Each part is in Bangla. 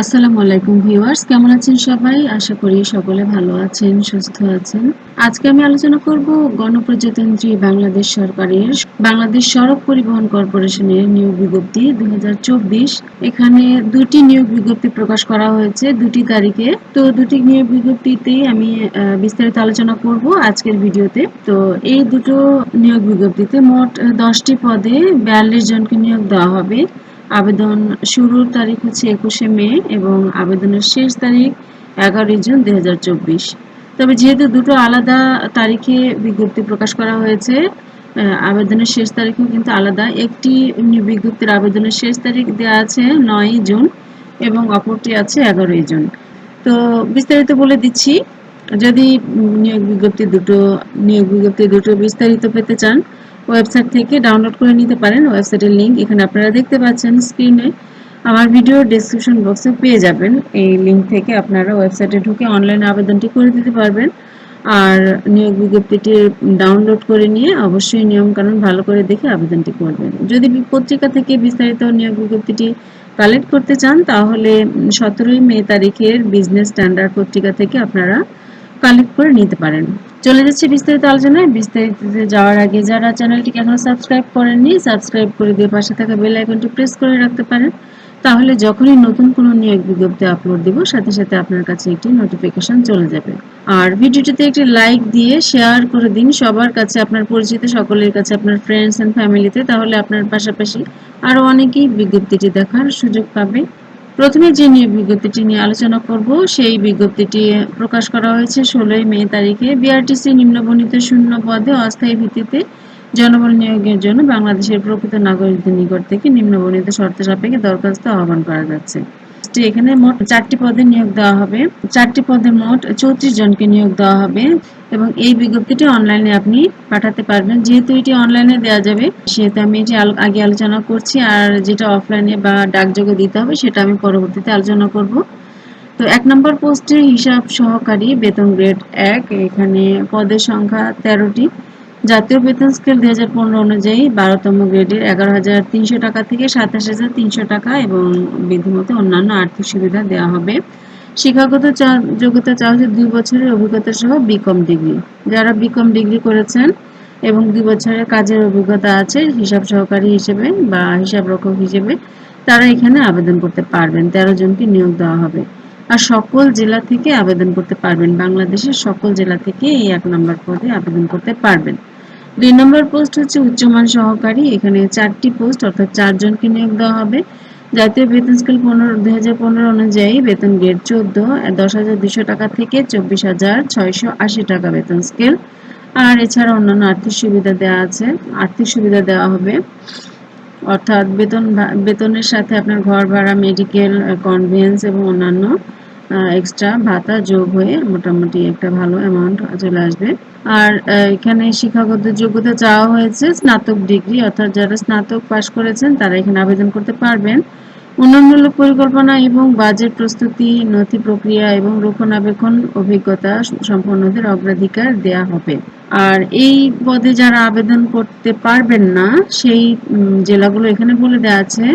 আসসালামু আলাইকুম ভিউয়ার্স, কেমন আছেন সবাই? আশা করি সকলে ভালো আছেন, সুস্থ আছেন। আজকে আমি আলোচনা করব গণপ্রজাতন্ত্রী বাংলাদেশ সরকারের বাংলাদেশ সড়ক পরিবহন কর্পোরেশনের নিয়োগ বিজ্ঞপ্তি দুই হাজার চব্বিশ। এখানে দুটি নিয়োগ বিজ্ঞপ্তি প্রকাশ করা হয়েছে, দুটি তারিখে। তো দুটি নিয়োগ বিজ্ঞপ্তিতেই আমি বিস্তারিত আলোচনা করব আজকের ভিডিওতে। তো এই দুটো নিয়োগ বিজ্ঞপ্তিতে মোট দশটি পদে বিয়াল্লিশ জনকে নিয়োগ দেওয়া হবে। আবেদন শুরুর তারিখ হচ্ছে একুশে মে এবং আবেদনের শেষ তারিখ এগারোই জুন দু হাজার চব্বিশ। তবে যেহেতু দুটো আলাদা তারিখে বিজ্ঞপ্তি প্রকাশ করা হয়েছে আবেদনের শেষ তারিখও কিন্তু আলাদা। একটি বিজ্ঞপ্তির আবেদনের শেষ তারিখ দেওয়া আছে নয়ই জুন এবং অপরটি আছে এগারোই জুন। তো বিস্তারিত বলে দিচ্ছি, যদি নিয়োগ বিজ্ঞপ্তি দুটো, নিয়োগ বিজ্ঞপ্তি দুটো বিস্তারিত পেতে চান ওয়েবসাইট থেকে ডাউনলোড করে নিতে পারেন। ওয়েবসাইটের লিঙ্ক এখানে আপনারা দেখতে পাচ্ছেন স্ক্রিনে আমার ভিডিও ডেসক্রিপশন বক্সে পেয়ে যাবেন। এই লিঙ্ক থেকে আপনারা ওয়েবসাইটে ঢুকে অনলাইন আবেদনটি করে দিতে পারবেন। আর নিয়োগ বিজ্ঞপ্তিটি ডাউনলোড করে নিয়ে অবশ্যই নিয়মকানুন ভালো করে দেখে আবেদনটি করবেন। যদি পত্রিকা থেকে বিস্তারিত নিয়োগ বিজ্ঞপ্তিটি কালেক্ট করতে চান, তাহলে সতেরোই মে তারিখের বিজনেস স্ট্যান্ডার্ড পত্রিকা থেকে আপনারা করে নিতে পারেন। চলে যাচ্ছে বিস্তারিত আলোচনায়। বিস্তারিততে যাওয়ার আগে যারা চ্যানেলটিকে এখনও সাবস্ক্রাইব করেননি, সাবস্ক্রাইব করে দিয়ে পাশে থাকা বেল আইকনটি প্রেস করে রাখতে পারেন। তাহলে যখনই নতুন কোনো নিয়োগ বিজ্ঞপ্তি আপলোড দিব, সাথে সাথে আপনার কাছে একটি নোটিফিকেশন চলে যাবে। আর ভিডিওটিতে একটি লাইক দিয়ে শেয়ার করে দিন সবার কাছে, আপনার পরিচিত সকলের কাছে, আপনার ফ্রেন্ডস এন্ড ফ্যামিলিতে তাহলে আপনার পাশাপাশি আরও অনেকেই বিজ্ঞপ্তিটি দেখার সুযোগ পাবে। প্রথমে যে নিয়োগ বিজ্ঞপ্তিটি নিয়ে আলোচনা করব, সেই বিজ্ঞপ্তিটি প্রকাশ করা হয়েছে ষোলোই মে তারিখে। বিআরটিসি নিম্নবণিত শূন্য পদে অস্থায়ী ভিত্তিতে জনবল নিয়োগের জন্য বাংলাদেশের প্রকৃত নাগরিকদের নিকট থেকে নিম্নবণিত শর্ত সাপেক্ষে দরখাস্ত আহ্বান করা যাচ্ছে। এখানে মোট চারটি পদে নিয়োগ দেওয়া হবে। চারটি পদে মোট চৌত্রিশ জনকে নিয়োগ দেওয়া হবে এবং এই বিজ্ঞপ্তিটি অনলাইনে আপনি পাঠাতে পারবেন। যেহেতু এটি অনলাইনে দেওয়া যাবে, সেহেতু আমি এটি আগে আলোচনা করছি আর যেটা অফলাইনে বা ডাকযোগে দিতে হবে সেটা আমি পরবর্তীতে আলোচনা করব। তো এক নম্বর পোস্টে হিসাব সহকারী বেতন গ্রেড এক, এখানে পদের সংখ্যা তেরোটি। জাতীয় বেতন স্কেল দুই হাজার পনেরো অনুযায়ী বারোতম গ্রেডের এগারো হাজার তিনশো টাকা থেকে সাতাশ হাজার তিনশো টাকা এবং বিধিমতো অন্যান্য আর্থিক সুবিধা দেওয়া হবে। শিক্ষাগত যোগ্যতা চাওয়া হচ্ছে দুই বছরের অভিজ্ঞতা সহ বিকম ডিগ্রি। যারা বিকম ডিগ্রি করেছেন এবং দুই বছরের কাজের অভিজ্ঞতা আছে, হিসাব সহকারী হিসেবে বা হিসাব রক্ষক হিসেবে, তারা এখানে আবেদন করতে পারবেন। তেরো জনকে নিয়োগ দেওয়া হবে। আর সকল জেলা থেকে আবেদন করতে পারবেন। বাংলাদেশের সকল জেলা থেকে এই এক নম্বর পদে আবেদন করতে পারবেন। দুই নম্বর পোস্ট হচ্ছে উচ্চমান সহকারী। এখানে চারটি পোস্ট, অর্থাৎ চারজনকে নিয়োগ দেওয়া হবে। জাতীয় বেতন স্কেল পনেরো, দুই হাজার পনেরো অনুযায়ী বেতন গ্রেড চোদ্দ দশ হাজার দুশো টাকা থেকে চব্বিশ হাজার ছয়শো আশি টাকা বেতন স্কেল। আর এছাড়া অন্যান্য আর্থিক সুবিধা দেওয়া আছে। আর্থিক সুবিধা দেওয়া হবে। অর্থাৎ বেতন বেতনের সাথে আপনার ঘর ভাড়া, মেডিকেল কনভেন্স এবং অন্যান্য এক্সট্রা ভাতা যোগ হয়ে মোটামুটি একটা ভালো অ্যামাউন্ট চলে আসবে। আর এখানে শিক্ষাগত যোগ্যতা চাওয়া হয়েছে স্নাতক ডিগ্রি, অর্থাৎ যারা স্নাতক পাশ করেছেন তারা এখানে আবেদন করতে পারবেন। উন্নয়নমূলক পরিকল্পনা এবং বাজেট প্রস্তুতি, নথি প্রক্রিয়া এবং রক্ষণাবেক্ষণ অভিজ্ঞতা সম্পন্নদের অগ্রাধিকার দেয়া হবে। আর এই পদে যারা আবেদন করতে পারবেন না, সেই জেলাগুলো এখানে বলে দেওয়া আছে,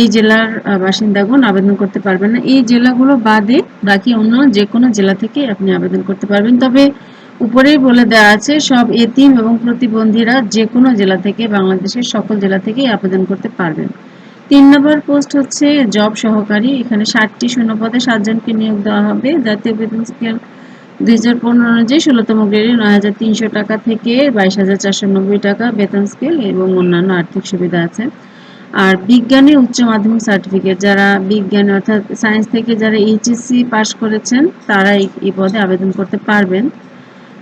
এই জেলার বাসিন্দাগণ আবেদন করতে পারবেন না। এই জেলাগুলো বাদে বাকি অন্য যে কোনো জেলা থেকে আপনি আবেদন করতে পারবেন। তবে উপরেই বলে দেওয়া আছে, সব এতিম এবং প্রতিবন্ধীরা যে কোনো জেলা থেকে, বাংলাদেশের সকল জেলা থেকেই আবেদন করতে পারবেন। তিন নম্বর পোস্ট হচ্ছে, জব সহকারী, এখানে ষাটটি শূন্যপদে সাতজনকে নিয়োগ দেওয়া হবে। জাতীয় বেতন স্কেল দুই হাজার পনেরো অনুযায়ী ষোলোতম গ্রেডে নয় হাজার তিনশো টাকা থেকে বাইশ হাজার চারশো নব্বই টাকা বেতন স্কেল এবং অন্যান্য আর্থিক সুবিধা আছে। আর বিজ্ঞানে উচ্চ মাধ্যমিক সার্টিফিকেট, যারা বিজ্ঞান অর্থাৎ সায়েন্স থেকে যারা এইচএসসি পাশ করেছেন তারা এই পদে আবেদন করতে পারবেন।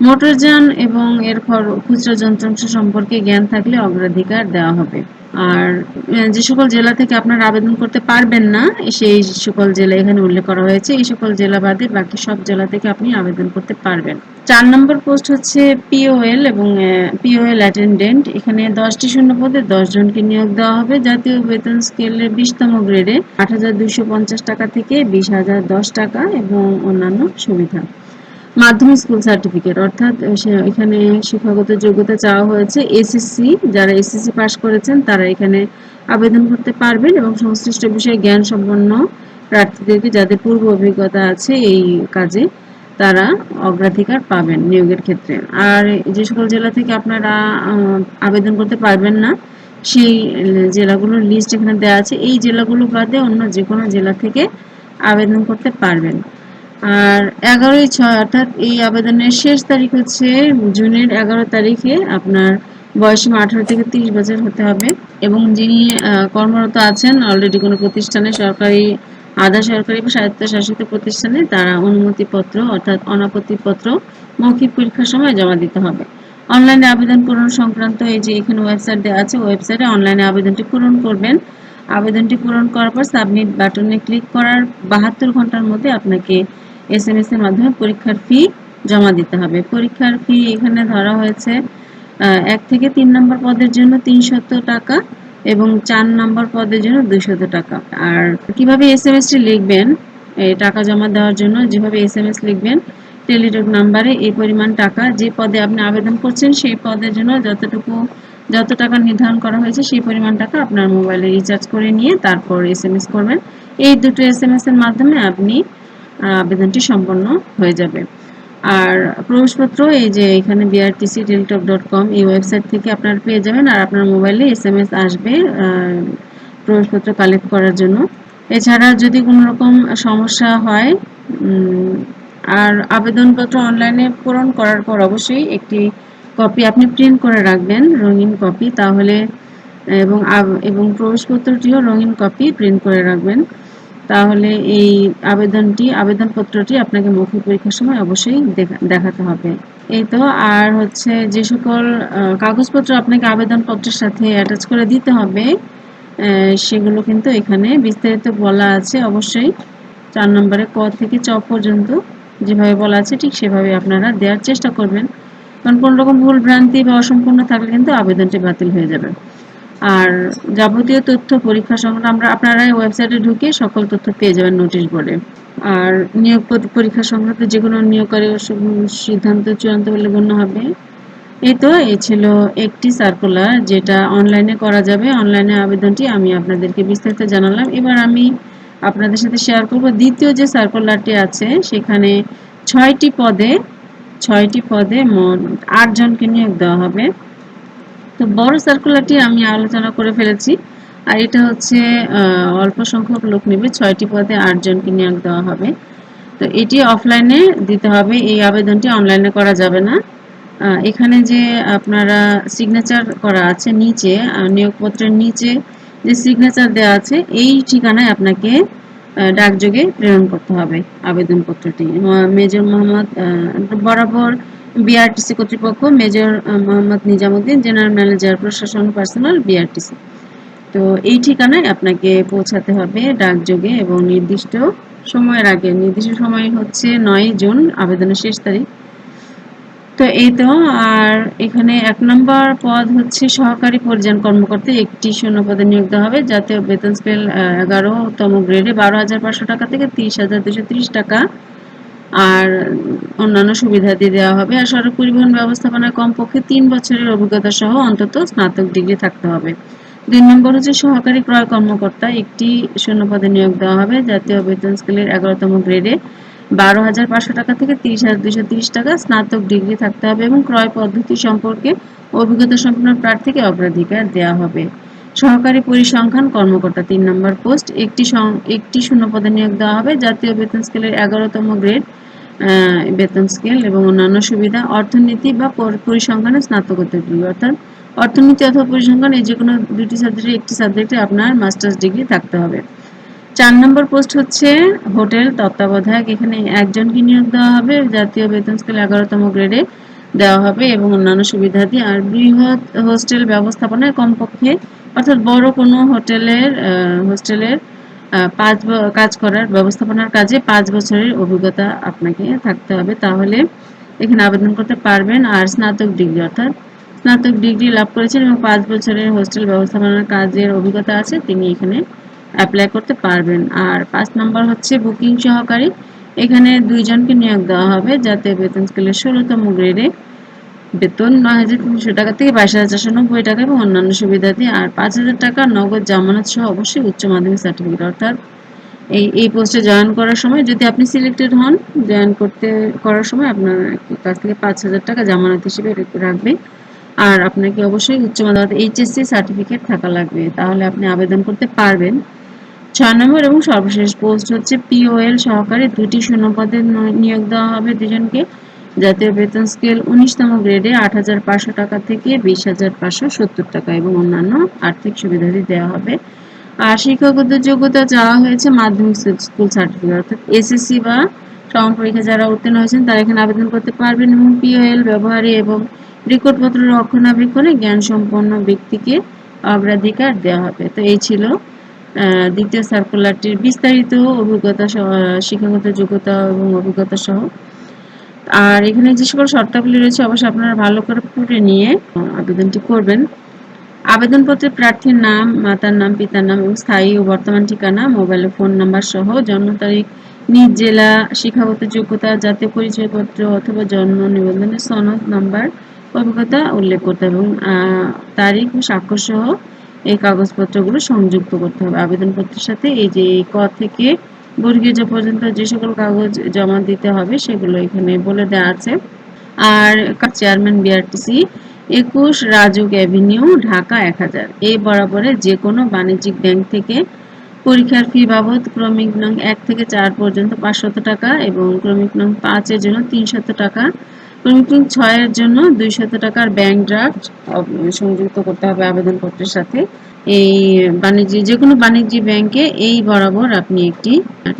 মোটরযান এবং এর খুচরা যন্ত্রাংশ সম্পর্কে জ্ঞান থাকলে অগ্রাধিকার দেওয়া হবে। আর যে সকল জেলা থেকে আপনারা আবেদন করতে পারবেন না, সেই সকল জেলা এখানে উল্লেখ করা হয়েছে, এই সকল জেলা বাদে বাকি সব জেলা থেকে আপনি আবেদন করতে পারবেন। চার নম্বর পোস্ট হচ্ছে পিওএল এবং পিওএল অ্যাটেন্ডেন্ট এখানে দশটি শূন্য পদে দশ জনকে নিয়োগ দেওয়া হবে। জাতীয় বেতন স্কেলের বিশতম গ্রেডে আট হাজার দুইশো পঞ্চাশ টাকা থেকে বিশ টাকা এবং অন্যান্য সুবিধা। মাধ্যমিক স্কুল সার্টিফিকেট, অর্থাৎ এখানে শিক্ষাগত যোগ্যতা চাওয়া হয়েছে এসএসসি। যারা এসএসসি পাশ করেছেন, তারা এখানে আবেদন করতে পারবেন এবং সংশ্লিষ্ট বিষয়ে জ্ঞান সম্পন্ন প্রার্থীদেরকে যাদের পূর্ব অভিজ্ঞতা আছে এই কাজে, তারা অগ্রাধিকার পাবেন নিয়োগের ক্ষেত্রে। আর যে সকল জেলা থেকে আপনারা আবেদন করতে পারবেন না, সেই জেলাগুলোর লিস্ট এখানে দেওয়া আছে। এই জেলাগুলো বাদে অন্য যে কোনো জেলা থেকে আবেদন করতে পারবেন। আর এগারোই ছয় অর্থাৎ এই আবেদনের শেষ তারিখ হচ্ছে জুনের এগারো তারিখে। আপনার বয়সীমা আঠারো থেকে তিরিশ বছর হতে হবে। এবং যিনি কর্মরত আছেন অলরেডি কোনো প্রতিষ্ঠানে, সরকারি, আধা সরকারি বা স্বায়ত্তশাসিত প্রতিষ্ঠানে, তারা অনুমতিপত্র, অর্থাৎ অনাপত্তিপত্র, মৌখিক পরীক্ষার সময় জমা দিতে হবে। অনলাইনে আবেদন পূরণ সংক্রান্ত এই যে এখানে ওয়েবসাইট দেওয়া আছে ওয়েবসাইটে অনলাইনে আবেদনটি পূরণ করবেন। আবেদনটি পূরণ করার পর সাবমিট বাটনে ক্লিক করার বাহাত্তর ঘণ্টার মধ্যে আপনাকে এস এম এস এর মাধ্যমে পরীক্ষার ফি জমা দিতে হবে। পরীক্ষার ফি এখানে ধরা হয়েছে এক থেকে তিন নম্বর পদের জন্য তিনশত টাকা এবং চার নম্বর পদের জন্য দুইশত টাকা। আর কীভাবে এস এম এসটি লিখবেন টাকা জমা দেওয়ার জন্য যেভাবে এস এম এস লিখবেন টেলিটক নাম্বারে এই পরিমাণ টাকা, যে পদে আপনি আবেদন করছেন সেই পদের জন্য যতটুকু, যত টাকা নির্ধারণ করা হয়েছে সেই পরিমাণ টাকা আপনার মোবাইলে রিচার্জ করে নিয়ে তারপর এস এম এস করবেন। এই দুটো এস এর মাধ্যমে আপনি আবেদনটি সম্পন্ন হয়ে যাবে। আর প্রবেশপত্র, এই যে এখানে বিআরটিসি টেলিটক ডট কম এই ওয়েবসাইট থেকে আপনারা পেয়ে যাবেন। আর আপনার মোবাইলে এস এম এস আসবে প্রবেশপত্র কালেক্ট করার জন্য। এছাড়া যদি কোনো রকম সমস্যা হয় আর আবেদনপত্র অনলাইনে পূরণ করার পর অবশ্যই একটি কপি আপনি প্রিন্ট করে রাখবেন, রঙিন কপি তাহলে, এবং এবং প্রবেশপত্রটিও রঙিন কপি প্রিন্ট করে রাখবেন। তাহলে এই আবেদনটি, আবেদনপত্রটি আপনাকে মৌখিক পরীক্ষার সময় অবশ্যই দেখাতে হবে। এই তো, আর হচ্ছে যে সকল কাগজপত্র আপনাকে আবেদনপত্রের সাথে অ্যাটাচ করে দিতে হবে সেগুলো কিন্তু এখানে বিস্তারিত বলা আছে। অবশ্যই চার নম্বরে ক থেকে চ পর্যন্ত যেভাবে বলা আছে, ঠিক সেভাবে আপনারা দেওয়ার চেষ্টা করবেন। কারণ কোনো রকম ভুল ভ্রান্তি বা অসম্পূর্ণ থাকলে কিন্তু আবেদনটি বাতিল হয়ে যাবে। আর যাবতীয় তথ্য পরীক্ষা সংক্রান্ত আমরা আপনারা ওয়েবসাইটে ঢুকে সকল তথ্য পেয়ে যাবেন নোটিশ বোর্ডে আর নিয়োগ পরীক্ষা সংক্রান্ত যে কোনো নিয়োগকারী সিদ্ধান্ত চূড়ান্ত বলে গণ্য হবে। এই তো, এই ছিল একটি সার্কুলার যেটা অনলাইনে করা যাবে। অনলাইনে আবেদনটি আমি আপনাদেরকে বিস্তারিত জানালাম। এবার আমি আপনাদের সাথে শেয়ার করব। দ্বিতীয় যে সার্কুলারটি আছে, সেখানে ছয়টি পদে ছয়টি পদে মোট আটজনকে নিয়োগ দেওয়া হবে। তো বড় সার্কুলারটি আমি আলোচনা করে ফেলেছি। আর এটা হচ্ছে অল্প সংখ্যক লোক নেবে, ছয়টি পদে আটজনকে নিয়োগ দেওয়া হবে। তো এটি অফলাইনে দিতে হবে, এই আবেদনটি অনলাইনে করা যাবে না। এখানে যে আপনারা সিগনেচার করা আছে নিচে নিয়োগপত্রের নিচে যে সিগনেচার দেওয়া আছে, এই ঠিকানায় আপনাকে ডাকযোগে প্রেরণ করতে হবে আবেদনপত্রটি। মেজর মোহাম্মদ বরাবর বিআরটিসি কর্তৃপক্ষ major Mohammad Nizamuddin, general manager, প্রশাসন, পার্সোনাল বিআরটিসি তো এই ঠিকানায় আপনাকে পৌঁছাতে হবে ডাকযোগে এবং নির্দিষ্ট সময়ের আগে। নির্দিষ্ট সময় হচ্ছে নয় জুন, আবেদনের শেষ তারিখ। তো এই তো, আর এখানে এক নম্বর পদ হচ্ছে সহকারী পরিযান কর্মকর্তা। একটি শূন্য পদে নিয়োগ দেওয়া হবে, জাতীয় বেতন স্কেল এগারোতম গ্রেডে বারো হাজার পাঁচশো টাকা থেকে তিরিশ হাজার দুশো তিরিশ টাকা। আর অন্যান্য সুবিধা দিয়ে দেওয়া হবে। আর সড়ক পরিবহন ব্যবস্থাপনায় কমপক্ষে তিন বছরের অভিজ্ঞতা সহ অন্তত স্নাতক ডিগ্রি থাকতে হবে। দুই নম্বর হচ্ছে সহকারী ক্রয় কর্মকর্তা। একটি শূন্য পদে নিয়োগ দেওয়া হবে। জাতীয় বেতন স্কেলের এগারোতম গ্রেডে বারো হাজার পাঁচশো টাকা থেকে তিরিশ হাজার দুশো তিরিশ টাকা স্নাতক ডিগ্রি থাকতে হবে এবং ক্রয় পদ্ধতি সম্পর্কে অভিজ্ঞতা সম্পন্ন প্রার্থীকে অগ্রাধিকার দেওয়া হবে। সহকারী পরিসংখ্যান কর্মকর্তা, তিন নম্বর পোস্ট। একটি একটি শূন্য পদে নিয়োগ দেওয়া হবে। জাতীয় বেতন স্কেলের এগারোতম গ্রেড বেতন স্কেল এবং অন্যান্য সুবিধা, অর্থনীতি বা পরিসংখ্যানে স্নাতকোত্তর ডিগ্রি অর্থাৎ অর্থনীতি অথবা পরিসংখ্যান এই যে কোনো দুটি সাবজেক্টে একটি সাবজেক্টে আপনার মাস্টার্স ডিগ্রি থাকতে হবে। চার নম্বর পোস্ট হচ্ছে হোটেল তত্ত্বাবধায়ক। এখানে একজনকে নিয়োগ দেওয়া হবে। জাতীয় বেতন স্কেল এগারোতম গ্রেডে দেওয়া হবে এবং অন্যান্য সুবিধাদি আর বৃহৎ হোস্টেল ব্যবস্থাপনায় কমপক্ষে, অর্থাৎ বড় কোনো হোটেলের হোস্টেলের পাঁচ কাজ করার, ব্যবস্থাপনার কাজে পাঁচ বছরের অভিজ্ঞতা আপনাকে থাকতে হবে। তাহলে এখানে আবেদন করতে পারবেন আর স্নাতক ডিগ্রি, অর্থাৎ স্নাতক ডিগ্রি লাভ করেছেন এবং পাঁচ বছরের হোস্টেল ব্যবস্থাপনার কাজের অভিজ্ঞতা আছে, তিনি এখানে অ্যাপ্লাই করতে পারবেন। আর পাঁচ নম্বর হচ্ছে বুকিং সহকারী। এখানে দুইজনকে নিয়োগ দেওয়া হবে যাতে বেতন স্কেলের ষোলোতম গ্রেডে। বেতন নয় হাজার তিনশো টাকা থেকে বাইশ হাজার চারশো নব্বই টাকা এবং অন্যান্য সুবিধা দিয়ে আর পাঁচ হাজার টাকা নগদ জামানত সহ অবশ্যই উচ্চ মাধ্যমিক সার্টিফিকেট অর্থাৎ এই এই পোস্টে জয়েন করার সময় যদি আপনি সিলেক্টেড হন জয়েন করতে, করার সময় আপনার কাছ থেকে পাঁচ হাজার টাকা জামানত হিসেবে রাখবে। আর আপনাকে অবশ্যই উচ্চ মাধ্যমিক, এইচএসসি সার্টিফিকেট থাকা লাগবে। তাহলে আপনি আবেদন করতে পারবেন। ছয় নম্বর এবং সর্বশেষ পোস্ট হচ্ছে পিওএল সহকারে দুটি শূন্য পদে নিয়োগ দেওয়া হবে দুজনকে। জাতীয় বেতন স্কেল উনিশতম গ্রেডে আট হাজার পাঁচশো টাকা থেকে বিশ হাজার পাঁচশো সত্তর টাকা এবং অন্যান্য আর্থিক সুবিধাদি দেওয়া হবে। আর শিক্ষাগত যোগ্যতা চাওয়া হয়েছে মাধ্যমিক স্কুল সার্টিফিকেট, অর্থাৎ এসএসসি বা সমান পরীক্ষা যারা উত্তীর্ণ হয়েছেন, তারা এখানে আবেদন করতে পারবেন এবং পিওএল ব্যবহারে এবং রেকর্ডপত্র রক্ষণাবেক্ষণে জ্ঞান সম্পন্ন ব্যক্তিকে অগ্রাধিকার দেওয়া হবে। তো এই ছিল দ্বিতীয় সার্কুলারটির বিস্তারিত অভিজ্ঞতা শিক্ষাগত যোগ্যতা এবং অভিজ্ঞতা সহ। আর এখানে যে সকল শর্তাবলী রয়েছে, অবশ্যই আপনারা ভালো করে পড়ে নিয়ে আবেদনটি করবেন। আবেদনপত্রে প্রার্থীর নাম, মাতার নাম, পিতার নাম এবং স্থায়ী ও বর্তমান ঠিকানা, মোবাইল ফোন নাম্বার সহ, জন্ম তারিখ, নিজ জেলা, শিক্ষাগত যোগ্যতা, জাতীয় পরিচয়পত্র অথবা জন্ম নিবন্ধনের সনদ, নাম্বার, অভিজ্ঞতা উল্লেখ করতে এবং তারিখ ও স্বাক্ষর সহ এই কাগজপত্রগুলো সংযুক্ত করতে হবে। আবেদনপত্রের সাথে এই যে ক থেকে বর্গীয় যে পর্যন্ত যে সকল কাগজ জমা দিতে হবে, সেগুলো এখানে বলে দেওয়া আছে। আর চেয়ারম্যান বিআরটিসি একুশ রাজুক অ্যাভিনিউ, ঢাকা এক হাজার। এই বরাবরে যে কোনো বাণিজ্যিক ব্যাংক থেকে পরীক্ষার ফি বাবদ ক্রমিক নং এক থেকে চার পর্যন্ত পাঁচশত টাকা এবং ক্রমিক নং পাঁচের জন্য তিনশত টাকা ক্রমিক নং ছয়ের জন্য দুইশত টাকার ব্যাংক ড্রাফট সংযুক্ত করতে হবে আবেদনপত্রের সাথে। এই বাণিজ্য যে কোনো বাণিজ্যিক ব্যাংকে এই বরাবর আপনি একটি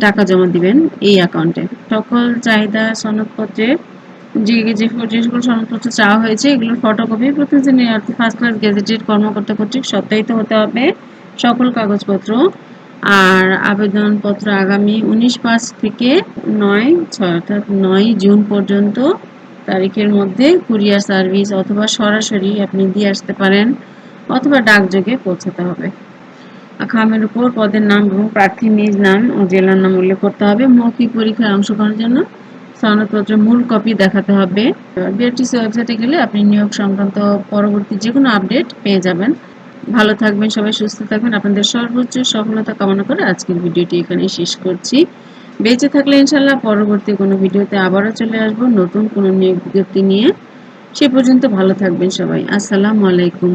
টাকা জমা দিবেন এই অ্যাকাউন্টে। সকল চাহিদা সনদপত্রের যে যে যে সকল সনদপত্র চাওয়া হয়েছে, এগুলোর ফটোকপি প্রতিদিনের অর্থাৎ ফার্স্ট ক্লাস গেজেটেড কর্মকর্তা কর্তৃক সত্যায়িত হতে হবে। সকল কাগজপত্র আর আবেদনপত্র আগামী উনিশ পাঁচ থেকে নয় ছয়, অর্থাৎ নয় জুন পর্যন্ত তারিখের মধ্যে কুরিয়ার সার্ভিস অথবা সরাসরি আপনি দিয়ে আসতে পারেন অথবা ডাকযোগে পৌঁছাতে হবে। খামের উপর পদের নাম এবং প্রার্থীর নিজ নাম ও জেলার নাম উল্লেখ করতে হবে। মৌখিক পরীক্ষায় অংশগ্রহণের জন্য সনদপত্রের মূল কপি দেখাতে হবে। বিআরটিসি ওয়েবসাইটে গেলে আপনি নিয়োগ সংক্রান্ত পরবর্তী যে কোনো আপডেট পেয়ে যাবেন। ভালো থাকবেন সবাই, সুস্থ থাকবেন। আপনাদের সর্বোচ্চ সফলতা কামনা করে আজকের ভিডিওটি এখানে শেষ করছি। বেঁচে থাকলে ইনশাল্লাহ পরবর্তী কোনো ভিডিওতে আবারও চলে আসব। নতুন কোনো নিয়োগ বিজ্ঞপ্তি নিয়ে। সে পর্যন্ত ভালো থাকবেন সবাই। আসসালামু আলাইকুম।